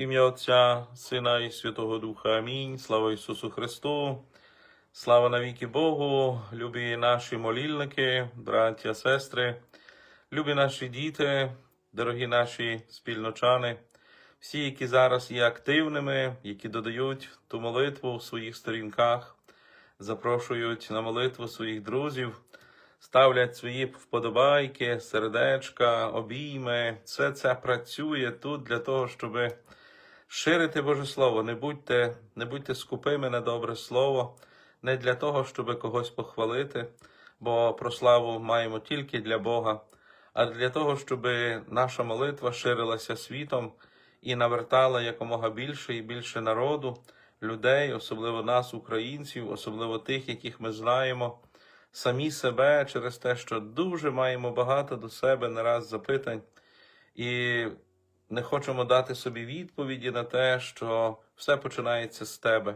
Ім'я Отця, Сина і Святого Духа. Амінь. Слава Ісусу Христу. Слава навіки Богу, любі наші молільники, браття, сестри, любі наші діти, дорогі наші спільночани, всі, які зараз є активними, які додають ту молитву в своїх сторінках, запрошують на молитву своїх друзів, ставлять свої вподобайки, сердечка, обійми. Все це працює тут для того, щоби ширити Боже Слово, не будьте, не будьте скупими на добре слово, не для того, щоб когось похвалити, бо про славу маємо тільки для Бога, а для того, щоб наша молитва ширилася світом і навертала якомога більше і більше народу, людей, особливо нас, українців, особливо тих, яких ми знаємо, самі себе через те, що дуже маємо багато до себе не раз запитань. І не хочемо дати собі відповіді на те, що все починається з тебе,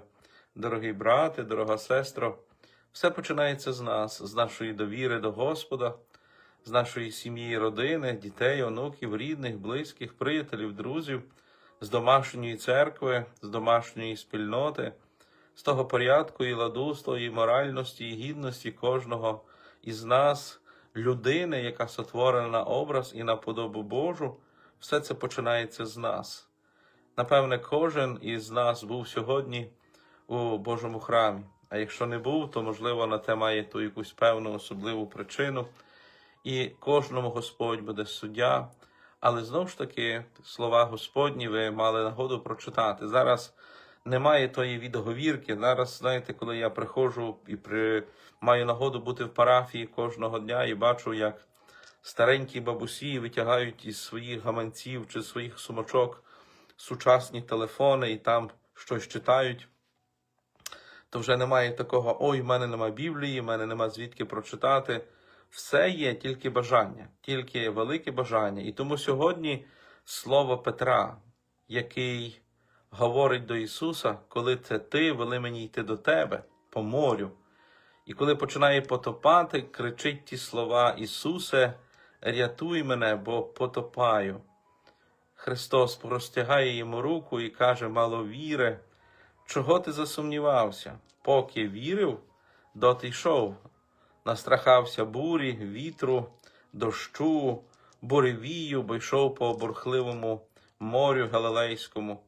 дорогий брате, дорога сестро. Все починається з нас, з нашої довіри до Господа, з нашої сім'ї, родини, дітей, онуків, рідних, близьких, приятелів, друзів, з домашньої церкви, з домашньої спільноти, з того порядку і ладу, з тої моральності і гідності кожного із нас, людини, яка сотворена на образ і на подобу Божу. Все це починається з нас. Напевне, кожен із нас був сьогодні у Божому храмі. А якщо не був, то можливо на те має ту якусь певну особливу причину. І кожному Господь буде суддя. Але знову ж таки, слова Господні ви мали нагоду прочитати. Зараз немає тої відговірки. Зараз, знаєте, коли я приходжу і при... маю нагоду бути в парафії кожного дня і бачу, як старенькі бабусі витягають із своїх гаманців чи своїх сумочок сучасні телефони і там щось читають, то вже немає такого: ой, в мене нема Біблії, в мене нема звідки прочитати. Все є тільки бажання, тільки велике бажання. І тому сьогодні слово Петра, який говорить до Ісуса, коли це ти вели мені йти до тебе по морю. І коли починає потопати, кричить ті слова Ісусе, рятуй мене, бо потопаю. Христос простягає йому руку і каже, маловіре, чого ти засумнівався? Поки вірив, доти йшов, настрахався бурі, вітру, дощу, буревію, бо йшов по бурхливому морю Галилейському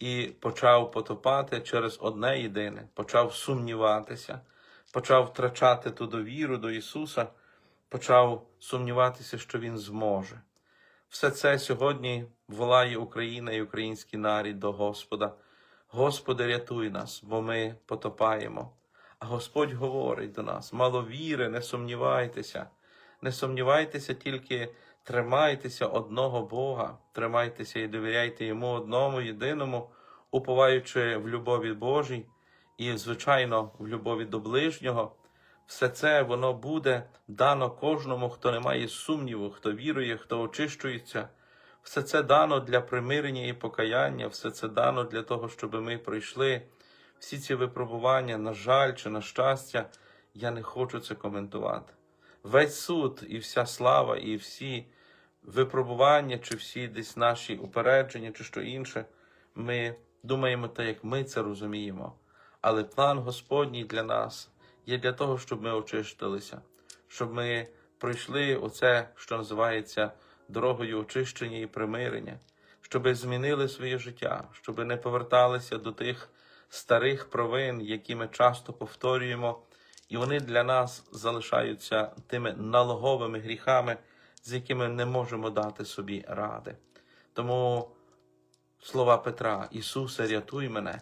і почав потопати через одне єдине, почав сумніватися, почав втрачати ту довіру до Ісуса, почав сумніватися, що Він зможе. Все це сьогодні волає Україна і український нарід до Господа. Господи, рятуй нас, бо ми потопаємо. А Господь говорить до нас: мало віри, не сумнівайтеся, не сумнівайтеся, тільки тримайтеся одного Бога, тримайтеся і довіряйте Йому одному, єдиному, уповаючи в любові Божій і, звичайно, в любові до ближнього. Все це воно буде дано кожному, хто не має сумніву, хто вірує, хто очищується. Все це дано для примирення і покаяння, все це дано для того, щоб ми пройшли всі ці випробування, на жаль чи на щастя, я не хочу це коментувати. Весь суд і вся слава, і всі випробування, чи всі десь наші упередження, чи що інше, ми думаємо так, як ми це розуміємо. Але план Господній для нас є для того, щоб ми очистилися, щоб ми пройшли оце, що називається дорогою очищення і примирення, щоб змінили своє життя, щоб не поверталися до тих старих провин, які ми часто повторюємо, і вони для нас залишаються тими налоговими гріхами, з якими не можемо дати собі ради. Тому слова Петра: Ісусе, рятуй мене.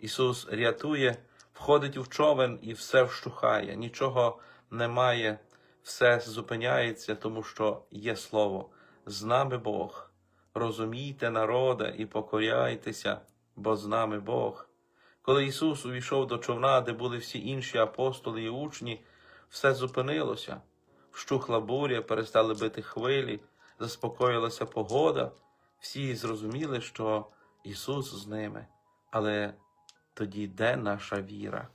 Ісус рятує, входить в човен і все вщухає, нічого немає, все зупиняється, тому що є Слово. З нами Бог. Розумійте, народе, і покоряйтеся, бо з нами Бог. Коли Ісус увійшов до човна, де були всі інші апостоли і учні, все зупинилося. Вщухла буря, перестали бити хвилі, заспокоїлася погода. Всі зрозуміли, що Ісус з ними. Але тоді де наша віра?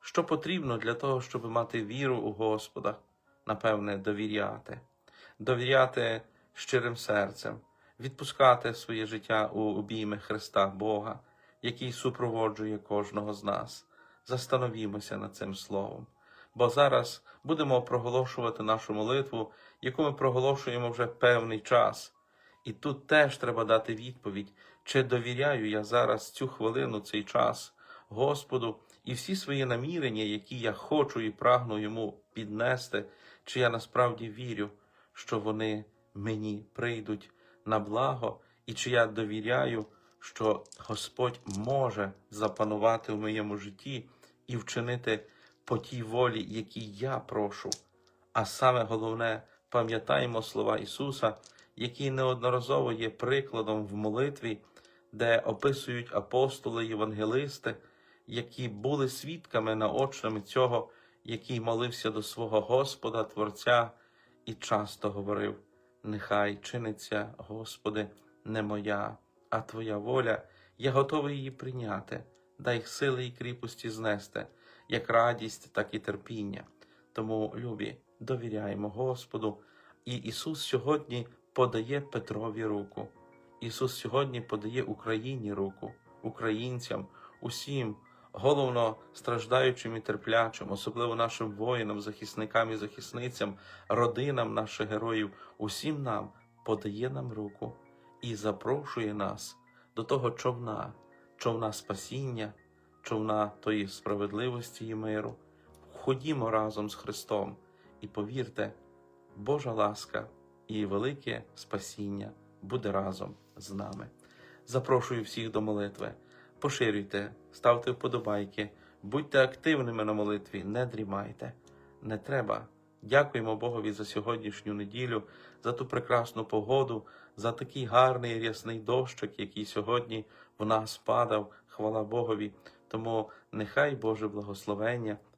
Що потрібно для того, щоб мати віру у Господа? Напевне, довіряти, довіряти щирим серцем, відпускати своє життя у обійми Христа Бога, який супроводжує кожного з нас. Застановімося над цим словом. Бо зараз будемо проголошувати нашу молитву, яку ми проголошуємо вже певний час. І тут теж треба дати відповідь, чи довіряю я зараз цю хвилину, цей час Господу і всі свої намірення, які я хочу і прагну йому піднести, чи я насправді вірю, що вони мені прийдуть на благо, і чи я довіряю, що Господь може запанувати в моєму житті і вчинити по тій волі, якій я прошу. А саме головне, пам'ятаємо слова Ісуса, які неодноразово є прикладом в молитві, де описують апостоли, євангелисти, які були свідками наочними цього, який молився до свого Господа, Творця, і часто говорив: Нехай чиниться, Господи, не моя, а Твоя воля, я готовий її прийняти, дай сили і кріпості знести, як радість, так і терпіння. Тому, любі, довіряємо Господу. І Ісус сьогодні подає Петрові руку. Ісус сьогодні подає Україні руку, українцям, усім, головно страждаючим і терплячим, особливо нашим воїнам, захисникам і захисницям, родинам наших героїв, усім нам подає нам руку і запрошує нас до того човна, човна спасіння, човна тої справедливості і миру. Ходімо разом з Христом і повірте, Божа ласка і велике спасіння буде разом з нами. Запрошую всіх до молитви. Поширюйте, ставте вподобайки, будьте активними на молитві, не дрімайте. Не треба. Дякуємо Богові за сьогоднішню неділю, за ту прекрасну погоду, за такий гарний рясний дощик, який сьогодні в нас падав. Хвала Богові. Тому нехай Боже благословення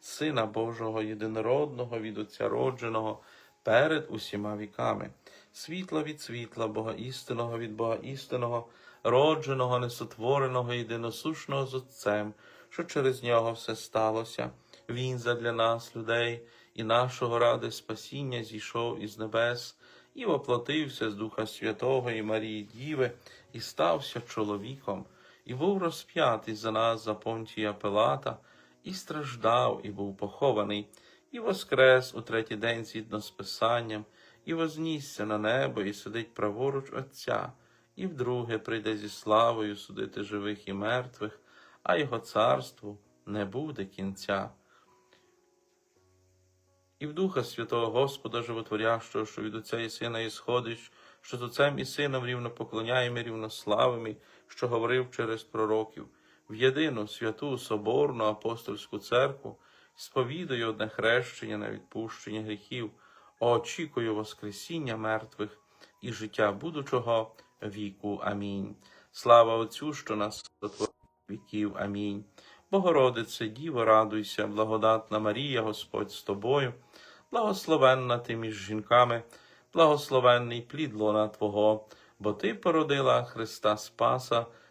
Сина Божого, єдинородного від Отця родженого, перед усіма віками, світла від світла, Бога істинного від Бога істинного, родженого, несотвореного, єдиносушного з Отцем, що через нього все сталося. Він задля нас, людей, і нашого ради спасіння зійшов із небес і воплотився з Духа Святого і Марії Діви, і стався чоловіком, і був розп'ятий за нас за понтія Пилата, і страждав, і був похований, і воскрес у третій день згідно з Писанням, і вознісся на небо, і сидить праворуч Отця, і вдруге прийде зі славою судити живих і мертвих, а його царству не буде кінця. І в Духа Святого Господа Животворящого, що від Отця і Сина ісходить, що з Отцем і Сином рівно поклоняємо, і рівно славимо, що говорив через пророків, в єдину святу Соборну апостольську церкву, сповідаю одне хрещення на відпущення гріхів, очікую Воскресіння мертвих і життя будучого віку. Амінь. Слава Отцю, що нас сотворив віків. Амінь. Богородице, Діво, радуйся, благодатна Марія, Господь з тобою, благословенна ти між жінками, благословенний плід лона Твого, бо Ти породила Христа Спаса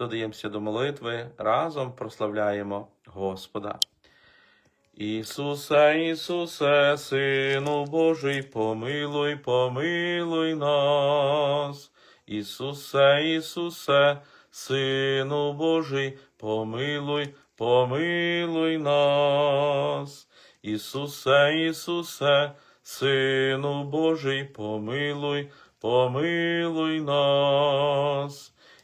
додаємося до молитви, разом прославляємо Господа. Ісусе, Ісусе, Сину Божий, помилуй, помилуй нас. Ісусе, Ісусе, Сину Божий, помилуй, помилуй нас. Ісусе, Ісусе, Сину Божий, помилуй, помилуй нас.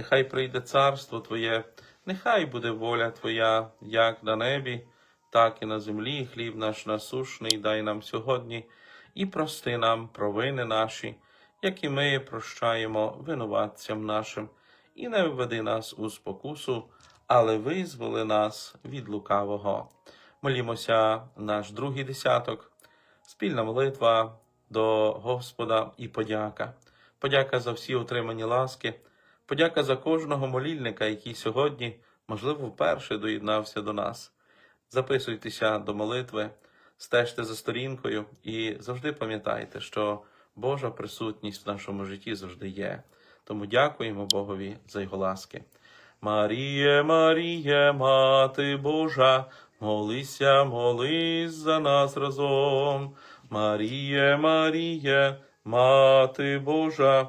нехай прийде царство Твоє, нехай буде воля Твоя, як на небі, так і на землі. Хліб наш насушний дай нам сьогодні, і прости нам провини наші, як і ми прощаємо винуватцям нашим, і не введи нас у спокусу, але визволи нас від лукавого. Молімося наш другий десяток, спільна молитва до Господа і подяка. Подяка за всі отримані ласки, подяка за кожного молільника, який сьогодні, можливо, вперше доєднався до нас. Записуйтеся до молитви, стежте за сторінкою і завжди пам'ятайте, що Божа присутність в нашому житті завжди є. Тому дякуємо Богові за його ласки. Маріє, Маріє, Мати Божа, молися, молись за нас разом. Маріє, Маріє, Мати Божа,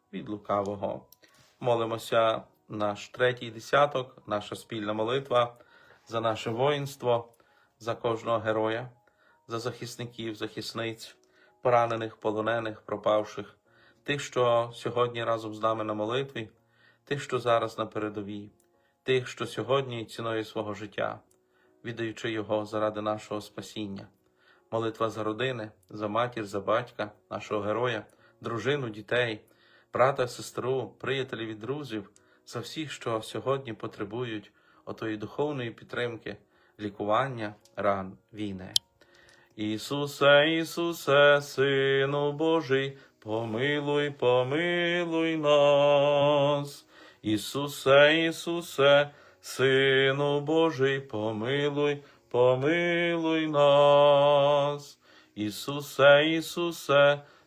від лукавого. Молимося наш третій десяток, наша спільна молитва за наше воїнство, за кожного героя, за захисників, захисниць, поранених, полонених, пропавших, тих, що сьогодні разом з нами на молитві, тих, що зараз на передовій, тих, що сьогодні ціною свого життя, віддаючи його заради нашого спасіння. Молитва за родини, за матір, за батька, нашого героя, дружину, дітей, брата, сестру, приятелів і друзів, за всіх, що сьогодні потребують отої духовної підтримки, лікування ран війни. Ісусе, Ісусе, Сину Божий, помилуй, помилуй нас. Ісусе, Ісусе, Сину Божий, помилуй, помилуй нас. Ісусе, Ісусе,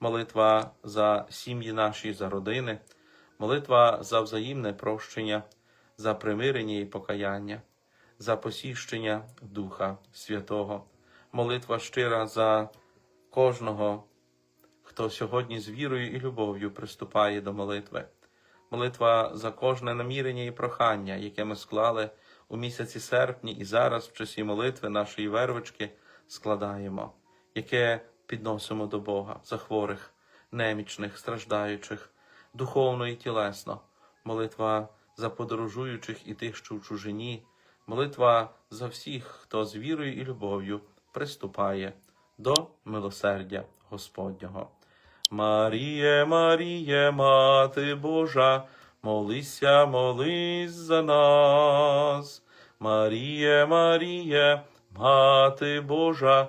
молитва за сім'ї наші, за родини, молитва за взаємне прощення, за примирення і покаяння, за посіщення Духа Святого, молитва щира за кожного, хто сьогодні з вірою і любов'ю приступає до молитви. Молитва за кожне намірення і прохання, яке ми склали у місяці серпні і зараз в часі молитви нашої вервички складаємо, яке підносимо до Бога за хворих, немічних, страждаючих, духовно і тілесно, молитва за подорожуючих і тих, що в чужині, молитва за всіх, хто з вірою і любов'ю приступає до милосердя Господнього. Маріє, Маріє, Мати Божа, молися, молись за нас. Маріє, Маріє, Мати Божа,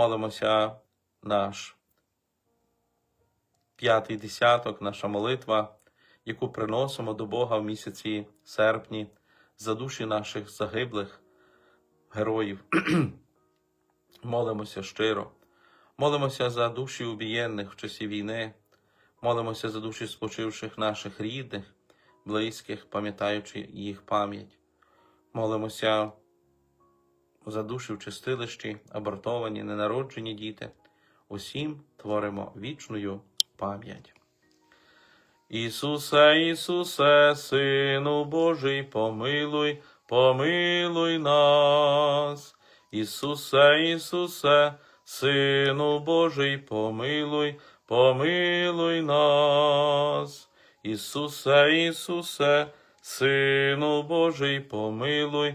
Молимося наш п'ятий десяток, наша молитва, яку приносимо до Бога в місяці серпні за душі наших загиблих героїв. Молимося щиро, молимося за душі убієнних в часі війни, молимося за душі спочивших наших рідних, близьких, пам'ятаючи їх пам'ять. Молимося за душі в чистилищі, абортовані, ненароджені діти. Усім творимо вічною пам'ять. Ісусе, Ісусе, Сину Божий, помилуй, помилуй нас. Ісусе, Ісусе, Сину Божий, помилуй, помилуй нас. Ісусе, Ісусе, Сину Божий, помилуй,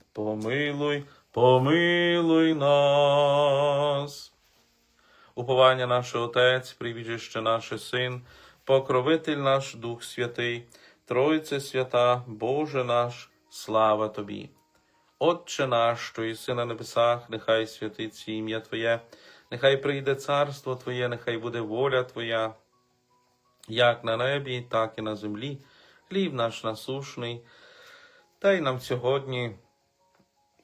помилуй, помилуй нас. Уповання наше Отець, прибіжище наше Син, покровитель наш Дух Святий, Тройце свята, Боже наш, слава Тобі. Отче наш, що єси на небесах, нехай святиться ім'я Твоє, нехай прийде царство Твоє, нехай буде воля Твоя, як на небі, так і на землі. Хліб наш насушний, дай нам сьогодні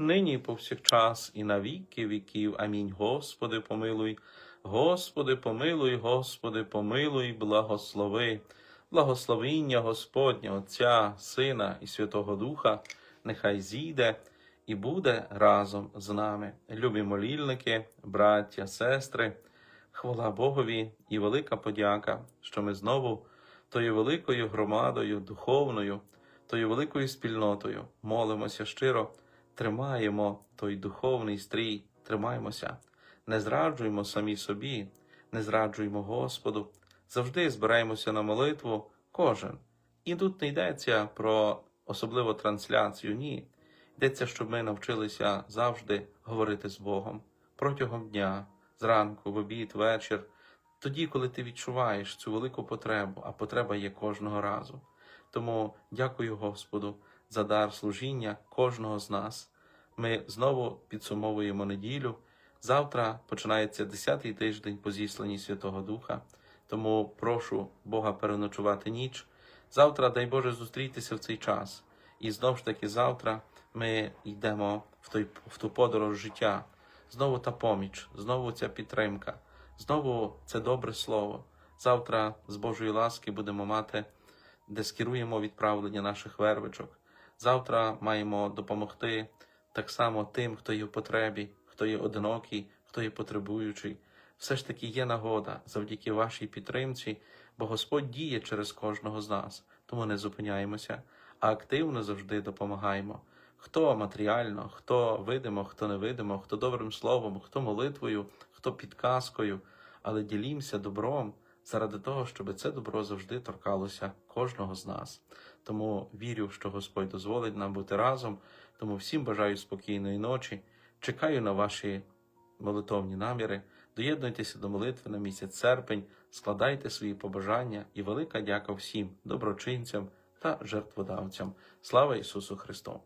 нині повсякчас, і на віки віків. Амінь. Господи, помилуй, Господи, помилуй, Господи, помилуй, благослови. Благословіння Господня, Отця, Сина і Святого Духа, нехай зійде і буде разом з нами. Любі молільники, браття, сестри, хвала Богові і велика подяка, що ми знову тою великою громадою, духовною, тою великою спільнотою молимося щиро, тримаємо той духовний стрій, тримаємося, не зраджуємо самі собі, не зраджуємо Господу, завжди збираємося на молитву кожен. І тут не йдеться про особливу трансляцію, ні. Йдеться, щоб ми навчилися завжди говорити з Богом протягом дня, зранку, в обід, вечір, тоді, коли ти відчуваєш цю велику потребу, а потреба є кожного разу. Тому дякую Господу за дар служіння кожного з нас. Ми знову підсумовуємо неділю, Завтра починається 10-й тиждень по зісланні Святого Духа, тому прошу Бога переночувати ніч. Завтра, дай Боже, зустрітися в цей час. І знову ж таки, завтра ми йдемо в, той, в ту подорож життя. Знову та поміч, знову ця підтримка, знову це добре слово. Завтра з Божої ласки будемо мати, де скеруємо відправлення наших вервичок. Завтра маємо допомогти так само тим, хто є в потребі, хто є одинокий, хто є потребуючий. Все ж таки є нагода завдяки вашій підтримці, бо Господь діє через кожного з нас, тому не зупиняємося, а активно завжди допомагаємо. Хто матеріально, хто видимо, хто невидимо, хто добрим словом, хто молитвою, хто підказкою, але ділімося добром заради того, щоб це добро завжди торкалося кожного з нас. Тому вірю, що Господь дозволить нам бути разом. Тому всім бажаю спокійної ночі. Чекаю на ваші молитовні наміри. Доєднуйтеся до молитви на місяць серпень, складайте свої побажання і велика дяка всім доброчинцям та жертводавцям. Слава Ісусу Христу!